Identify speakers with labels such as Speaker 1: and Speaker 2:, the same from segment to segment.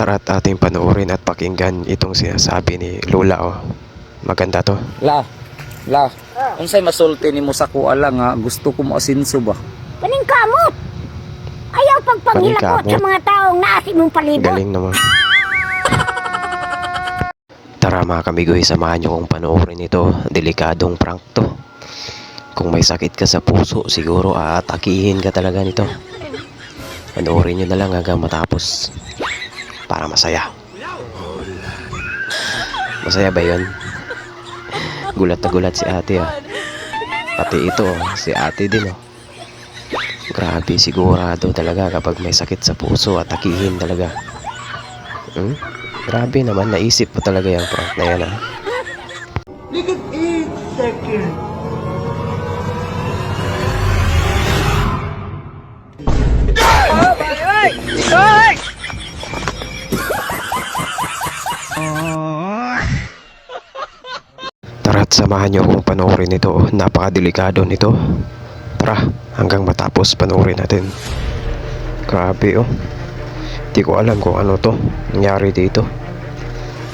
Speaker 1: Tara at ating panoorin at pakinggan itong sinasabi ni Lola oh. Maganda to.
Speaker 2: La, la, unsay masulti nimo sa kuha lang nga gusto ko mo asinso ba?
Speaker 3: Kaning kamot! Ayaw pagpangilakot
Speaker 1: Paningkamot.
Speaker 3: sa mga taong naasi mong palibot.
Speaker 1: Galing naman. Tara mga kamigoy, samahan nyo kong panoorin ito. Delikadong prank to. Kung may sakit ka sa puso, siguro aatakihin ka talaga nito. Panoorin nyo na lang hanggang matapos. Para masaya. Masaya ba yun? Gulat na gulat si ate ah. Pati ito, si ate din oh. Grabe, sigurado talaga kapag may sakit sa puso, atakihin talaga. Hmm? Grabe naman, naisip mo talaga yung prank na yan ah.
Speaker 4: Look at eight seconds.
Speaker 1: Tara't samahan niyo kung panoorin ito. Napakadelikado nito. Tara, hanggang matapos panoorin natin. Grabe oh. Di ko alam kung ano to. Nangyari dito.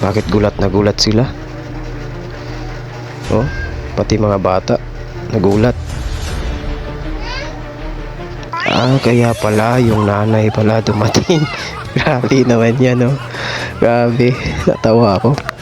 Speaker 1: Bakit gulat na gulat sila? Oh, pati mga bata. Nagulat. Ah, kaya pala yung nanay pala dumating. Grabe naman yan, oh. Grabe, natawa ako.